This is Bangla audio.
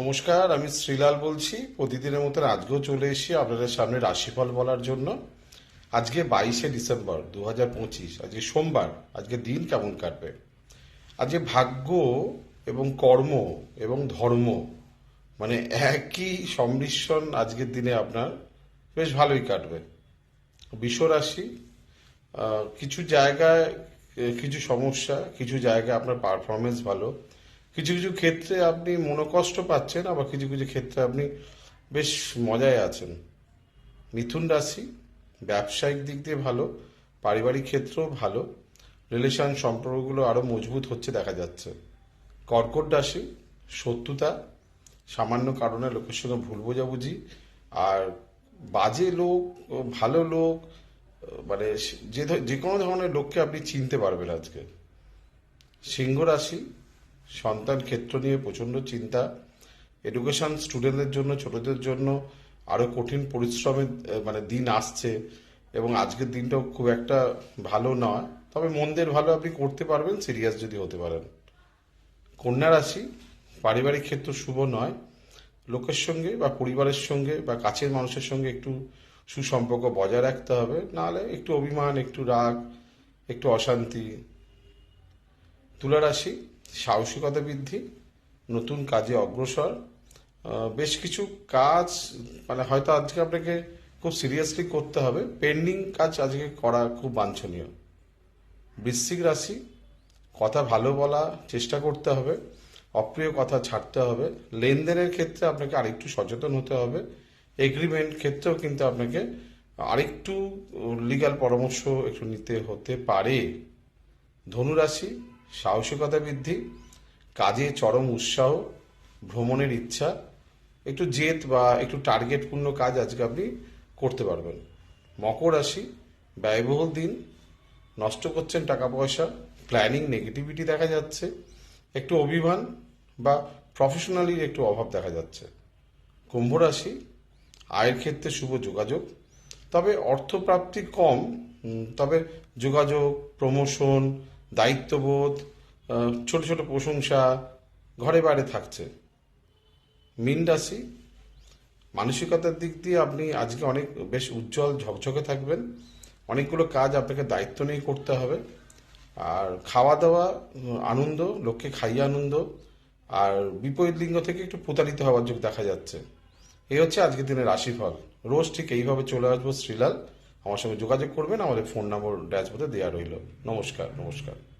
নমস্কার, আমি শ্রীলাল বলছি। প্রতিদিনের মতো আজকেও চলে এসেছি আপনাদের সামনে রাশিফল বলার জন্য। আজকে বাইশে ডিসেম্বর দু হাজার পঁচিশ, আজকে সোমবার, আজকে দিন কেমন কাটবে? আজকে ভাগ্য এবং কর্ম এবং ধর্ম মানে একই সম্মিশ্রণ আজকের দিনে আপনার বেশ ভালোই কাটবে। বিশ্বরাশি কিছু জায়গায়, কিছু সমস্যা, কিছু জায়গায় আপনার পারফরমেন্স ভালো। কিছু কিছু ক্ষেত্রে আপনি মনোকষ্ট পাচ্ছেন, আবার কিছু কিছু ক্ষেত্রে আপনি বেশ মজায় আছেন। মিথুন রাশি ব্যবসায়িক দিক দিয়ে ভালো, পারিবারিক ক্ষেত্রেও ভালো রিলেশন সম্পর্কগুলো আরও মজবুত হচ্ছে দেখা যাচ্ছে। কর্কট রাশি শত্রুতা সামান্য কারণে লোকের সঙ্গে ভুল বোঝাবুঝি, আর বাজে লোক, ভালো লোক মানে যে যে কোনো ধরনের লোককে আপনি চিনতে পারবেন আজকে। সিংহ রাশি সন্তান ক্ষেত্র নিয়ে প্রচণ্ড চিন্তা এডুকেশন স্টুডেন্টদের জন্য, ছোটদের জন্য আরও কঠিন পরিশ্রমের মানে দিন আসছে এবং আজকের দিনটাও খুব একটা ভালো নয়। তবে মন্দের ভালো আপনি করতে পারবেন সিরিয়াস যদি হতে পারেন। কন্যা রাশি পারিবারিক ক্ষেত্র শুভ নয়। লোকের সঙ্গে বা পরিবারের সঙ্গে বা কাছের মানুষের সঙ্গে একটু সুসম্পর্ক বজায় রাখতে হবে, নাহলে একটু অভিমান, একটু রাগ, একটু অশান্তি। তুলা রাশি সাহসিকতা বৃদ্ধি, নতুন কাজে অগ্রসর বেশ কিছু কাজ মানে হয়তো আজকে আপনাকে খুব সিরিয়াসলি করতে হবে। পেন্ডিং কাজ আজকে করা খুব বাঞ্ছনীয়। বৃশ্চিক রাশি, কথা ভালো বলা, চেষ্টা করতে হবে, অপ্রিয় কথা ছাড়তে হবে। লেনদেনের ক্ষেত্রে আপনাকে আরেকটু সচেতন হতে হবে। এগ্রিমেন্ট ক্ষেত্রেও কিন্তু আপনাকে আরেকটু লিগ্যাল পরামর্শ একটু নিতে হতে পারে। ধনুরাশি সাহসিকতা বৃদ্ধি, কাজে চরম উৎসাহ, ভ্রমণের ইচ্ছা, একটু জেদ বা একটু টার্গেটপূর্ণ কাজ আজকে আপনি করতে পারবেন। মকর রাশি, ব্যয়বহুল দিন, নষ্ট করছেন টাকা পয়সা প্ল্যানিং নেগেটিভিটি দেখা যাচ্ছে, একটু অভিমান বা প্রফেশনালির একটু অভাব দেখা যাচ্ছে। কুম্ভ রাশি, আয়ের ক্ষেত্রে শুভ যোগাযোগ, তবে অর্থপ্রাপ্তি কম তবে যোগাযোগ প্রমোশন দায়িত্ববোধ ছোট ছোট প্রশংসা ঘরে বাইরে থাকছে। মীন রাশি, মানসিকতার দিক দিয়ে আপনি আজকে অনেক বেশ উজ্জ্বল, ঝকঝকে থাকবেন। অনেকগুলো কাজ আপনাকে দায়িত্ব নিয়ে করতে হবে। আর খাওয়া দাওয়া আনন্দ লোককে খাইয়ে আনন্দ, আর বিপরীত লিঙ্গ থেকে একটু প্রতারিত হওয়ার যোগ দেখা যাচ্ছে। এই হচ্ছে আজকের দিনের রাশিফল। রোজ ঠিক এইভাবে চলে আসব শ্রীলাল। আমার সঙ্গে যোগাযোগ করবেন আমাদের ফোন নম্বর ড্যাশবোর্ডে দেওয়া রইল। নমস্কার নমস্কার।